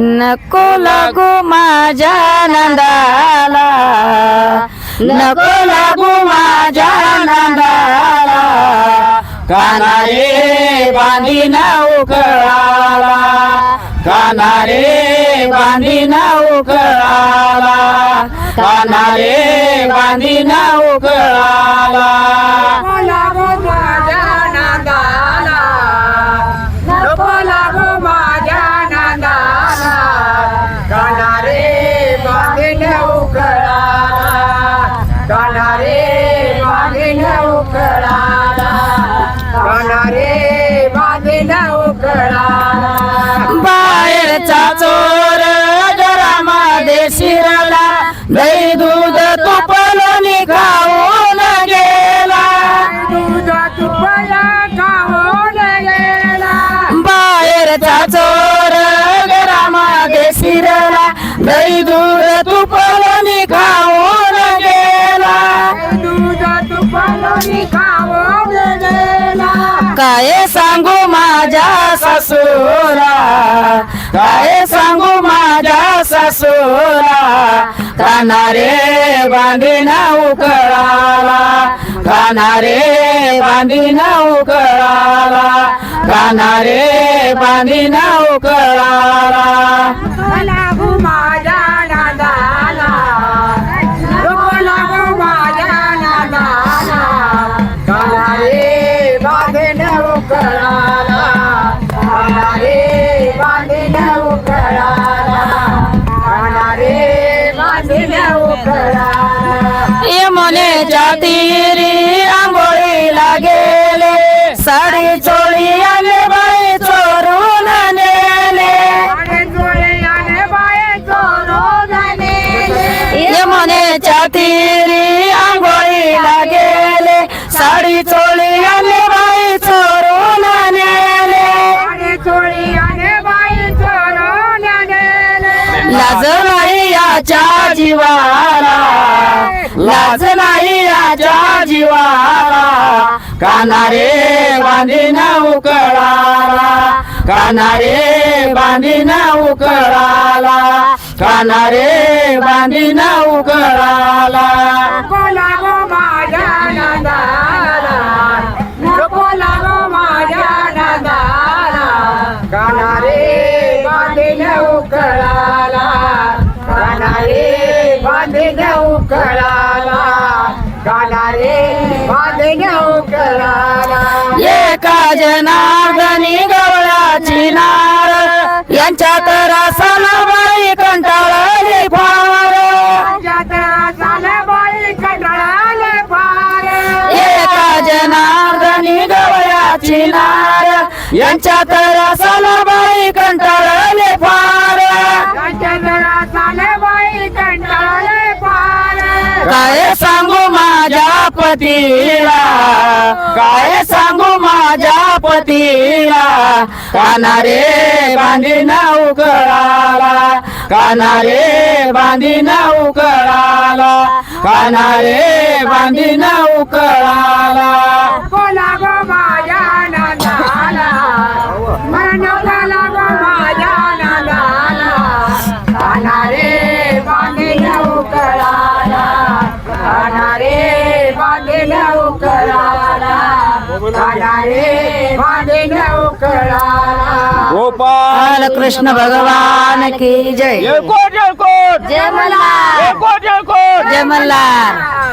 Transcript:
नको लागू माझ्या नंदाला. नको लागू माझ्या नंदाला. कानारे बांधीन उकळाला. कानारे बांधीन उकळाला. कानारे बांधीन उकळाला. शिरला दूर दूध तुपलोनी खाऊन गेला. दूध तुपलोनी खाऊन गेला काय सांगू माझ्या ससुरा काय सांगू माझ्या ससुरा कानारे बांधीन उकळाला. कानारे बांधीन उकळाला. कानारे बांधीन उकळाला. उकळाला यमुनेच्या तीरी आंघोळीला गेले साडी चोळी आले बाई चोरून नेले आणि डोळ्याने बाये चोरून नेले. यमुनेच्या तीरी आंघोळीला गेले साडी चोळी आले बाई चोरून नेले आणि डोळ्याने बाये चोरून नेले. लाज नाही याच्या कानारे बांधीन उकळाला. कानारे बांधीन उकळाला. कानारे बांधीन उकळाला. नको माझ्या नादाला. नको माझ्या नादाला. कानारे बांधीन उकळाला. कानारे बांधीन उकळाला. काना एका जनार्दनी गवळाची नार. यांच्यात रसाला बाई कंटाळली फार. एका जनार्दनी गवळाची नार. यांच्यात रसाला बाई कंटाळली फार. काय सांगू पतीला. काय सांगू माझ्या पतीला? कानारे बांधीन उकळाला. कानारे बांधीन उकळाला. कानारे बांधीन उकळाला. हो बोला गो माझ्या गोपाल कृष्ण भगवान की जय. जय मल्हार. जय मल्हार.